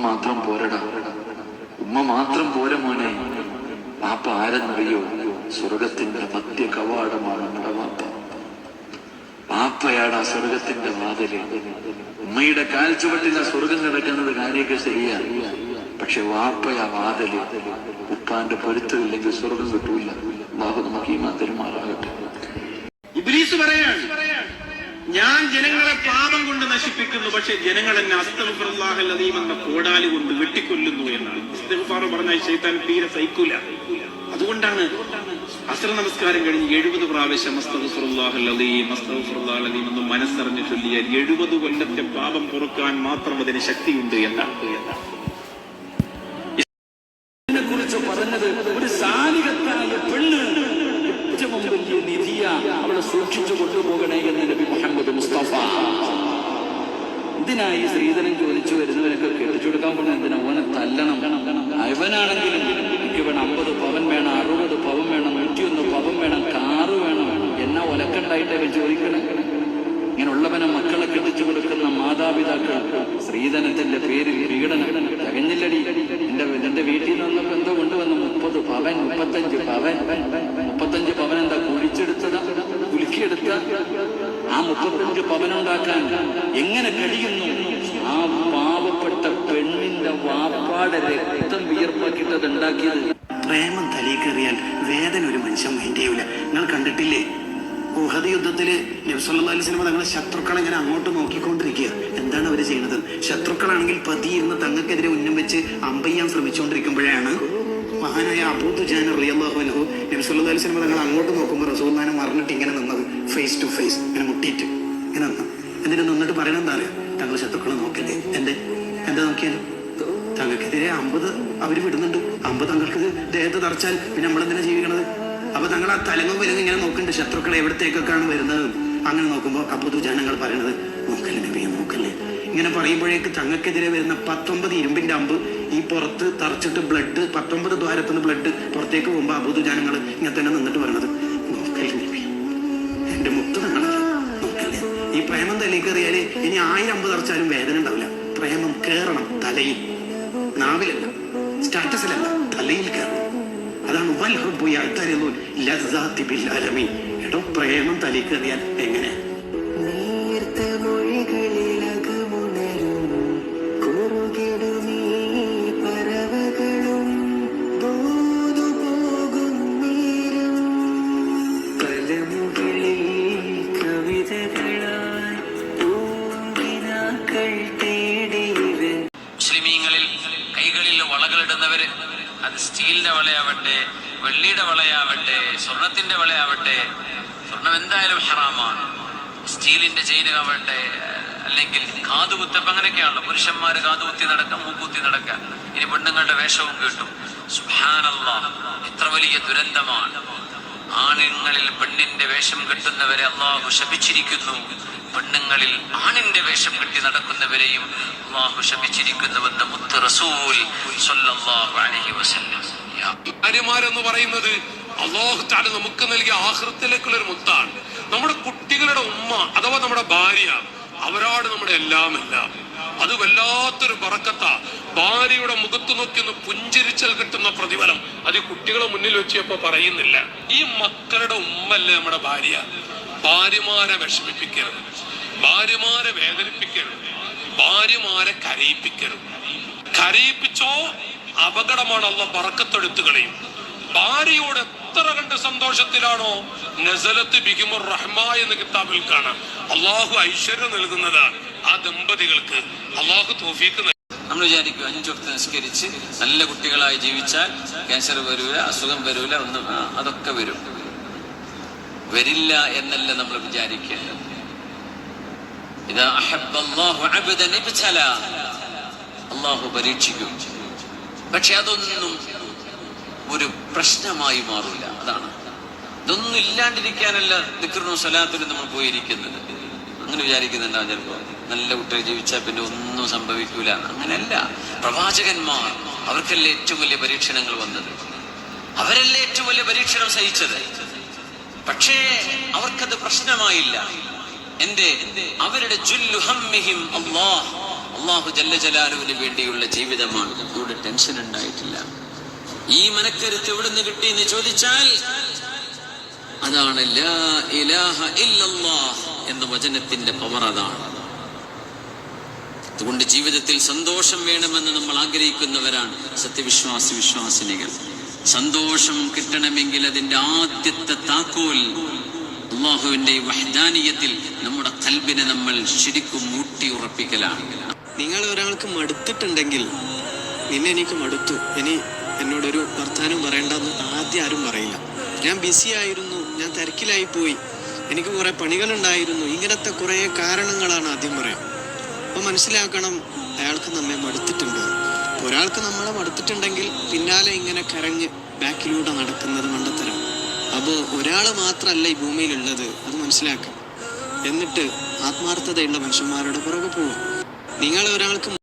മാത്രം പോരടാ. ഉമ്മ മാത്രം പോര മോനെ. പാപ്പ ആരെന്നറിയോ? സ്വർഗത്തിന്റെ മധ്യ കവാടമാണ് നമ്മുടെ പാപ്പ പാപ്പയാണ് ആ സ്വർഗത്തിന്റെ വാതിൽ. ഉമ്മയുടെ കാൽ ചുവട്ടിൽ ആ സ്വർഗം കിടക്കുന്നത് കാര്യമൊക്കെ ശരിയാ. പക്ഷെ വാപ്പയാ വാതിൽ. ഉപ്പാന്റെ പൊരുത്തമില്ലെങ്കിൽ സ്വർഗം കിട്ടൂല. ബാബു നമുക്ക് ഈ മാതിരി പറയാണ് ഞാൻ ജനങ്ങളെ പാപം കൊണ്ട് നശിപ്പിക്കുന്നു പക്ഷെ ജനങ്ങൾ എന്നെ അസ്തഫുല്ലാഹല്ലതീം എന്ന കോടാലി കൊണ്ട് വെട്ടിക്കൊല്ലുന്നു എന്നാണ്. പറഞ്ഞ ശൈത്താൻ തീരെ സഹിക്കൂല. അതുകൊണ്ടാണ് അസ്ര നമസ്കാരം കഴിഞ്ഞ് എഴുപത് പ്രാവശ്യം അസ്തഫുറുല്ലാഹല്ലതീം അസ്തഫുല്ലാഹല്ലതീം എന്ന് മനസ്സറിഞ്ഞ് ചൊല്ലിയാൽ എഴുപത് കൊല്ലത്തെ പാപം പൊറുക്കാൻ മാത്രം അതിന് ശക്തിയുണ്ട് എന്നാണ്. ഇതിനെ ഇതിനായി സ്ത്രീധനം ചോദിച്ചു വരുന്നവരൊക്കെ കെട്ടിച്ചു കൊടുക്കാൻ പോകുന്ന എന്തിനാ? ഓനെ തല്ലണം. അവനാണെങ്കിലും എനിക്ക് വേണം. അമ്പത് പവൻ വേണം അറുപത് പവൻ വേണം നൂറ്റിയൊന്ന് പവൻ വേണം കാറ് വേണം. എന്നാ ഒലക്കണ്ടായിട്ട് അവൻ ചോദിക്കണം? ഇങ്ങനെയുള്ളവനെ മക്കളെ കെട്ടിച്ചു കൊടുക്കുന്ന മാതാപിതാക്കൾ സ്ത്രീധനത്തിന്റെ പേരിൽ പീഡനം. തികഞ്ഞില്ലടി. എന്റെ എന്റെ വീട്ടിൽ നിന്ന് എന്തോ കൊണ്ടുവന്നു മുപ്പത് പവൻ മുപ്പത്തഞ്ച് പവൻ. മുപ്പത്തഞ്ച് പവൻ എന്താ കുഴിച്ചെടുത്തതാ? കുലുക്കിയെടുത്ത ആ മുപ്പത്തഞ്ച് പവനുണ്ടാക്കാൻ എങ്ങനെ കഴിയുന്നു? ആ പാവപ്പെട്ട പെണ്ണിന്റെ വാപ്പാടെ രക്തം വിയർപ്പാക്കിയിട്ടത് ഉണ്ടാക്കിയത് പ്രേമം തലേക്കറിയാൻ വേദന ഒരു മനുഷ്യൻ മൈൻഡ് ചെയ്യൂല നിങ്ങൾ കണ്ടിട്ടില്ലേ? ഉഹദ് യുദ്ധത്തിൽ നബ്സല്ലാ സിനിമ തങ്ങളെ ശത്രുക്കളെ ഇങ്ങനെ അങ്ങോട്ട് നോക്കിക്കൊണ്ടിരിക്കുക. എന്താണ് അവർ ചെയ്യുന്നത് ശത്രുക്കളാണെങ്കിൽ പതിയിരുന്ന് തങ്ങൾക്കെതിരെ ഉന്നം വെച്ച് അമ്പയ്യാൻ ശ്രമിച്ചുകൊണ്ടിരിക്കുമ്പോഴാണ് മഹാനായ അബൂദ് ജാൻ റിയാഹുനഹു നബ്സല്ലാ സിനിമ തങ്ങൾ അങ്ങോട്ട് നോക്കുമ്പോൾ റസൂല്ലാനെ മറിഞ്ഞിട്ട് ഇങ്ങനെ നിന്നത്. ഫേസ് ടു ഫേസ് ഇങ്ങനെ മുട്ടിയിട്ട്. ഇങ്ങനെ നിന്ന്. എന്നിട്ട് നിന്നിട്ട് പറയണം എന്താ അറിയാം? താങ്കൾ ശത്രുക്കളെ നോക്കല്ലേ. എന്റെ എന്താ നോക്കിയാലും തങ്ങൾക്കെതിരെ അമ്പത് അവർ വിടുന്നുണ്ട്. അമ്പത് തങ്ങൾക്ക് ദേഹത്ത് തറച്ചാൽ പിന്നെ നമ്മളെന്തിനാ ജീവിക്കണത്? അപ്പൊ തങ്ങൾ ആ തലങ്ങും വരുന്ന ഇങ്ങനെ നോക്കുന്നുണ്ട്. ശത്രുക്കളെ എവിടത്തേക്കൊക്കെയാണ് വരുന്നത്? അങ്ങനെ നോക്കുമ്പോൾ അപ്പൊ ജനങ്ങൾ പറയണത് നോക്കല്ലേ നബിയെ നോക്കല്ലേ. ഇങ്ങനെ പറയുമ്പോഴേക്ക് തങ്ങൾക്കെതിരെ വരുന്ന പത്തൊമ്പത് ഇരുമ്പിന്റെ അമ്പ് ഈ പുറത്ത് തറച്ചിട്ട് ബ്ലഡ് പത്തൊമ്പത് ദ്വാരത്തുനിന്ന് ബ്ലഡ് പുറത്തേക്ക് പോകുമ്പോൾ അബുദു ജനങ്ങൾ ഇങ്ങനെ തന്നെ നിന്നിട്ട് പറയണത്. ഇനി ആയിരം അമ്പത് തറച്ചാലും വേദന ഉണ്ടാവില്ല. പ്രേമം കേറണം തലയിൽ. നാവിലല്ല സ്റ്റാറ്റസിലല്ല തലയിൽ കയറണം അതാണ് വൽ ഹുബ്ബു യഅ്തരിദു ലസ്സാത്തി ബിൽ എടോ പ്രേമം തലയിൽ കയറിയാൽ എങ്ങനെ? വളയാവട്ടെ വെള്ളിയുടെ വളയാവട്ടെ സ്വർണത്തിന്റെ വളയാവട്ടെ സ്വർണം എന്തായാലും ഹറാമാണ്. സ്റ്റീലിന്റെ ചെയിനാവട്ടെ അല്ലെങ്കിൽ കാതുകുത്തപ്പ് അങ്ങനെയൊക്കെയാണല്ലോ. പുരുഷന്മാര് കാതുകുത്തി നടക്കാം മൂക്കുത്തി നടക്കാം ഇനി പെണ്ണുങ്ങളുടെ വേഷവും കിട്ടും. സുബ്ഹാനല്ലാ എത്ര വലിയ ദുരന്തമാണ്. ആണുങ്ങളിൽ പെണ്ണിന്റെ വേഷം കെട്ടുന്നവരെ അള്ളാഹു ശപിച്ചിരിക്കുന്നു. പെണ്ണുങ്ങളിൽ ആണിന്റെ വേഷം കെട്ടി നടക്കുന്നവരെയും അള്ളാഹു ശപിച്ചിരിക്കുന്നുവെന്ന് മുത്ത് റസൂൽ അലൈഹി വസല്ലം. ഭാര്യമാരെന്ന് പറയുന്നത് അള്ളാഹു താല നമുക്ക് നൽകിയ ആഹൃത്തിലേക്കുള്ള ഒരു മുത്താണ്. നമ്മുടെ കുട്ടികളുടെ ഉമ്മ അഥവാ നമ്മുടെ ഭാര്യ അവരാണ് നമ്മുടെ എല്ലാം എല്ലാം അത് വല്ലാത്തൊരു പറക്കത്ത. ഭാര്യയുടെ മുഖത്ത് നോക്കി ഒന്ന് പുഞ്ചിരിച്ചാൽ കിട്ടുന്ന പ്രതിഫലം അത് കുട്ടികളെ മുന്നിൽ വെച്ചപ്പോ പറയുന്നില്ല. ഈ മക്കളുടെ ഉമ്മല്ലേ നമ്മുടെ ഭാര്യ? ഭാര്യമാരെ വിഷമിപ്പിക്കരുത്. ഭാര്യമാരെ വേദനിപ്പിക്കരുത്. ഭാര്യമാരെ കരയിപ്പിക്കരുത്. കരയിപ്പിച്ചോ അപകടമാണ് അല്ല പറക്കത്തെടുത്തു കളയും ഭാര്യയോട് എത്ര കണ്ട് സന്തോഷത്തിലാണോ? നസലത്ത് ബിഹിമുർ റഹ്മ എന്ന കിതാബിൽ കാണാം. അള്ളാഹു ഐശ്വര്യം നൽകുന്നതാണ് ആ ദമ്പതികൾക്ക്. അള്ളാഹു തോഫീക്ക് നമ്മൾ വിചാരിക്കും അഞ്ചു വക്ത് നിസ്കരിച്ച് നല്ല കുട്ടികളായി ജീവിച്ചാൽ ക്യാൻസർ വരൂല അസുഖം വരൂല ഒന്നും അതൊക്കെ വരും. വരില്ല എന്നല്ല നമ്മൾ വിചാരിക്കേണ്ടത്. ഇത് അള്ളാഹു. അള്ളാഹു പരീക്ഷിക്കും. പക്ഷെ അതൊന്നും ഒരു പ്രശ്നമായി മാറില്ല അതാണ്. ഇതൊന്നും ഇല്ലാണ്ടിരിക്കാനല്ല ദിക്റിനും സ്വലാത്തിനും നമ്മൾ പോയിരിക്കുന്നത്. അങ്ങനെ വിചാരിക്കുന്നുണ്ടാവും ചിലപ്പോ. നല്ല കുട്ടികൾ ജീവിച്ചാൽ പിന്നെ ഒന്നും സംഭവിക്കൂല. അങ്ങനെയല്ല. പ്രവാചകന്മാർ അവർക്കല്ലേ ഏറ്റവും വലിയ പരീക്ഷണങ്ങൾ വന്നത്? അവരല്ലേ ഏറ്റവും വലിയ പരീക്ഷണം സഹിച്ചത്? പക്ഷേ അവർക്കത് പ്രശ്നമായില്ല. എന്റെ അവരുടെ ജുല്ലു ഹമ്മിഹിം അല്ലാഹ് അള്ളാഹു ജല്ല ജലാലുവിന് വേണ്ടിയുള്ള ജീവിതമാണ്. ഇവിടെ ടെൻഷൻ ഉണ്ടായിട്ടില്ല. ഈ മനക്കരുത്ത് എവിടുന്ന് കിട്ടി എന്ന് ചോദിച്ചാൽ അതാണ് എന്ന വചനത്തിന്റെ പവർ അതാണ്. അതുകൊണ്ട് ജീവിതത്തിൽ സന്തോഷം വേണമെന്ന് നമ്മൾ ആഗ്രഹിക്കുന്നവരാണ് സത്യവിശ്വാസി വിശ്വാസിനികൾ. സന്തോഷം കിട്ടണമെങ്കിൽ അതിന്റെ ആദ്യത്തെ താക്കോൽ അള്ളാഹുവിന്റെ വഹദാനീയത്തിൽ നമ്മുടെ കൽബിനെ നമ്മൾ ശരിക്കും മൂട്ടി ഉറപ്പിക്കലാണ് നിങ്ങൾ ഒരാൾക്ക് മടുത്തിട്ടുണ്ടെങ്കിൽ നിന്നെ എനിക്ക് മടുത്തു. ഇനി എന്നോടൊരു വർത്താനം പറയണ്ടെന്ന് ആദ്യം ആരും പറയില്ല. ഞാൻ ബിസി ആയിരുന്നു ഞാൻ തിരക്കിലായി പോയി. എനിക്ക് കുറെ പണികളുണ്ടായിരുന്നു ഇങ്ങനത്തെ കുറേ കാരണങ്ങളാണ് ആദ്യം പറയാം. അപ്പോൾ മനസ്സിലാക്കണം അയാൾക്ക് നമ്മെ മടുത്തിട്ടുണ്ട്. ഒരാൾക്ക് നമ്മളെ മടുത്തിട്ടുണ്ടെങ്കിൽ പിന്നാലെ ഇങ്ങനെ കരഞ്ഞ് ബാക്കിലൂടെ നടക്കുന്നത് മണ്ടത്തരം. അപ്പോൾ ഒരാൾ മാത്രമല്ല ഈ ഭൂമിയിലുള്ളത് അത് മനസ്സിലാക്കാം. എന്നിട്ട് ആത്മാർത്ഥതയുള്ള മനുഷ്യന്മാരുടെ പുറകെ പോവുക നിങ്ങൾ ഒരാൾക്ക്